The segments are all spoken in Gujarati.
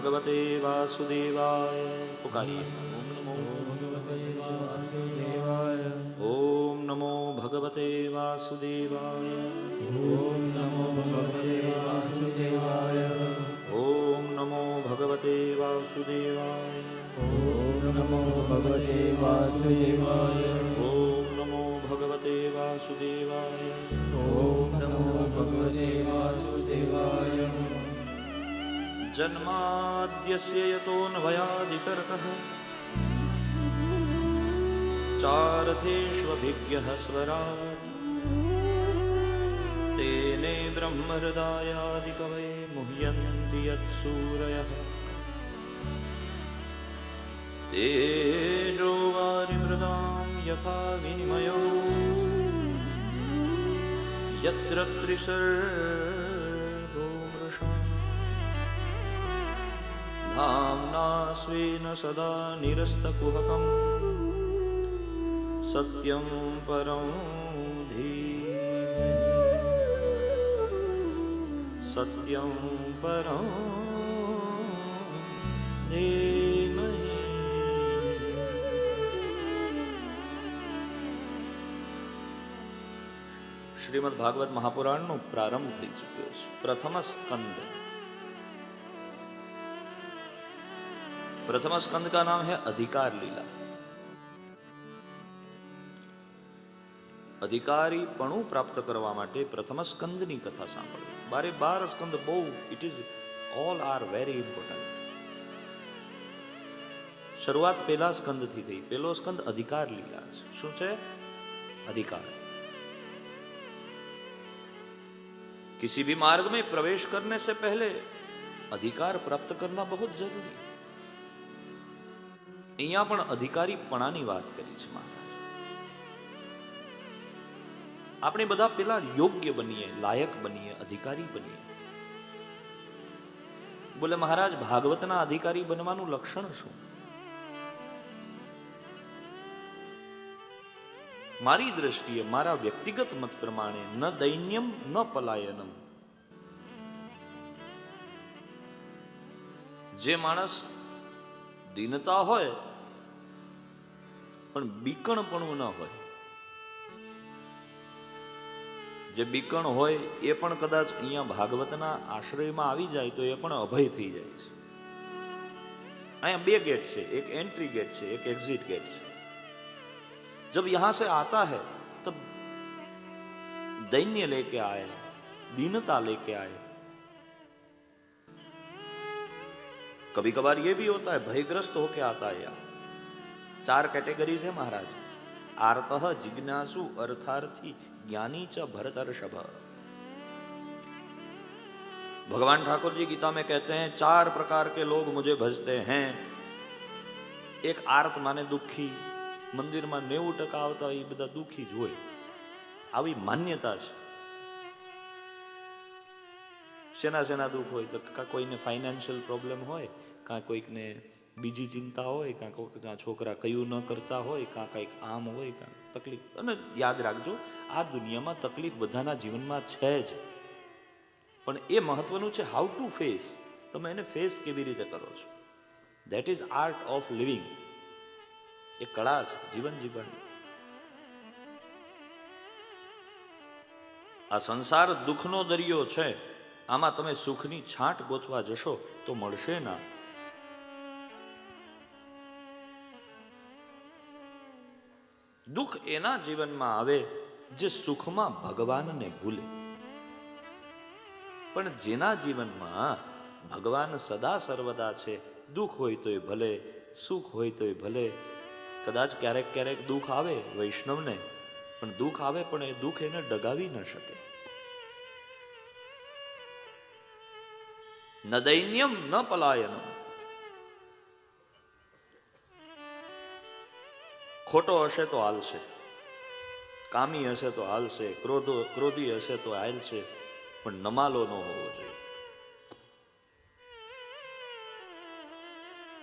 ભગવતે વાસુદેવાય પુકારીએ ઓમ નમો ભગવતે વાસુદેવાય ઓમ નમો ભગવતે વાસુદેવાય ઓમ નમો ભગવતે વાસુદેવાય ઓમ નમો ભગવતે વાસુદેવાય ઓમ નમો ભગવતે વાસુદેવાય ઓમ નમો ભગવતે વાસુદેવાય ઓમ નમો ભગવતે વાસુદેવાય જન્માદ્યસ્ય યતોન્વયાદિતર્કઃ ચારથેષ્વભિજ્ઞ સ્વરા તેને બ્રહ્મહૃદાયાદિકવે મુહ્યન્તિ યત્સૂરય તેજો વારિમૃદાં યથા વિનિમયો યત્ર ત્રિસર્ગો મૃષા धाम्ना स्वेन सदा निरस्तकुहकम् सत्यं परं धीमहि सत्यं परं धीमहि શ્રીમદ ભાગવત મહાપુરાણનો પ્રારંભ થઈ ચૂક્યો છે પ્રથમ સ્કંદ प्रथम स्कंद का नाम है अधिकार लीला અધિકારીપણું પ્રાપ્ત કરવા માટે પ્રથમ સ્કંદની કથા સાંભળવી બારે બાર સ્કંદ બહુ it is all are very important શરૂઆત પહેલા સ્કંદથી થઈ પહેલો સ્કંદ અધિકાર લીલા છે શું છે अधिकार किसी भी मार्ग में प्रवेश करने से पहले अधिकार प्राप्त करना बहुत जरूरी અહીંયા પણ અધિકારીપણાની વાત કરી છે મહારાજ. આપણે બધા પેલા યોગ્ય બનીએ, લાયક બનીએ, અધિકારી બનીએ. બોલે, મહારાજ, ભાગવતના અધિકારી બનવાનું લક્ષણ શું? મારી દ્રષ્ટિએ મારા વ્યક્તિગત મત પ્રમાણે ન દૈન્યમ, ન પલાયનમ. જે માણસ દીનતા હોય પણ બીકણપણું ન હોય જે બીકણ હોય એ પણ કદાચ અહીંયા ભાગવતના આશ્રયમાં આવી જાય તો એ પણ અભય થઈ જાય છે અહીંયા બે गेट છે एक एंट्री गेट છે एक एग्जिट गेट છે जब यहां से आता है तब दैन्य लेके आए दीनता लेके आए कभी कभार ये भी होता है भयग्रस्त होके आता है यहाँ चार कैटेगरीज है महाराज आर्त जिज्ञासु अर्थार्थी ज्ञानी च भरतर्षभ भगवान ठाकुर जी गीता में कहते हैं चार प्रकार के लोग मुझे भजते हैं એક આર્ત માને દુઃખી મંદિરમાં નેવું ટકા આવતા હોય એ બધા દુઃખી જ હોય આવી માન્યતા છે શેના શેના દુઃખ હોય તો કાં કોઈને ફાઇનાન્શિયલ પ્રોબ્લેમ હોય કાં કોઈકને બીજી ચિંતા હોય, કાં કાં છોકરા કયું ન કરતા હોય, કાં કંઈક આમ હોય, કાં તકલીફ. અને યાદ રાખજો, આ દુનિયામાં તકલીફ બધાના જીવનમાં છે જ. પણ એ મહત્વનું છે હાઉ ટુ ફેસ તમે એને ફેસ કેવી રીતે કરો છો? That is art of living એ કળા છે, જીવન જીવવાની. આ સંસાર દુઃખનો દરિયો છે. આમાં તમે સુખની છાંટ ગોથવા જશો તો મળશે ના. દુઃખ એના જીવનમાં આવે જે સુખમાં ભગવાનને ભૂલે. પણ જેના જીવનમાં ભગવાન સદા સર્વદા છે, દુઃખ હોય તોય ભલે, સુખ હોય તોય ભલે. કદાચ ક્યારેક ક્યારેક દુઃખ આવે વૈષ્ણવને, પણ દુઃખ આવે પણ એ દુઃખ એને ડગાવી ન શકે. ન ન પલાયનમ. ખોટો હશે તો હાલશે. કામી હશે તો હાલશે, ક્રોધો, ક્રોધી હશે તો હાલશે, પણ નમાલો ન હોવો જોઈએ.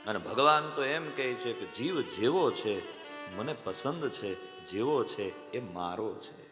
અને ભગવાન તો એમ કહે છે કે જીવ જેવો છે, મને પસંદ છે, જેવો છે એ મારો છે.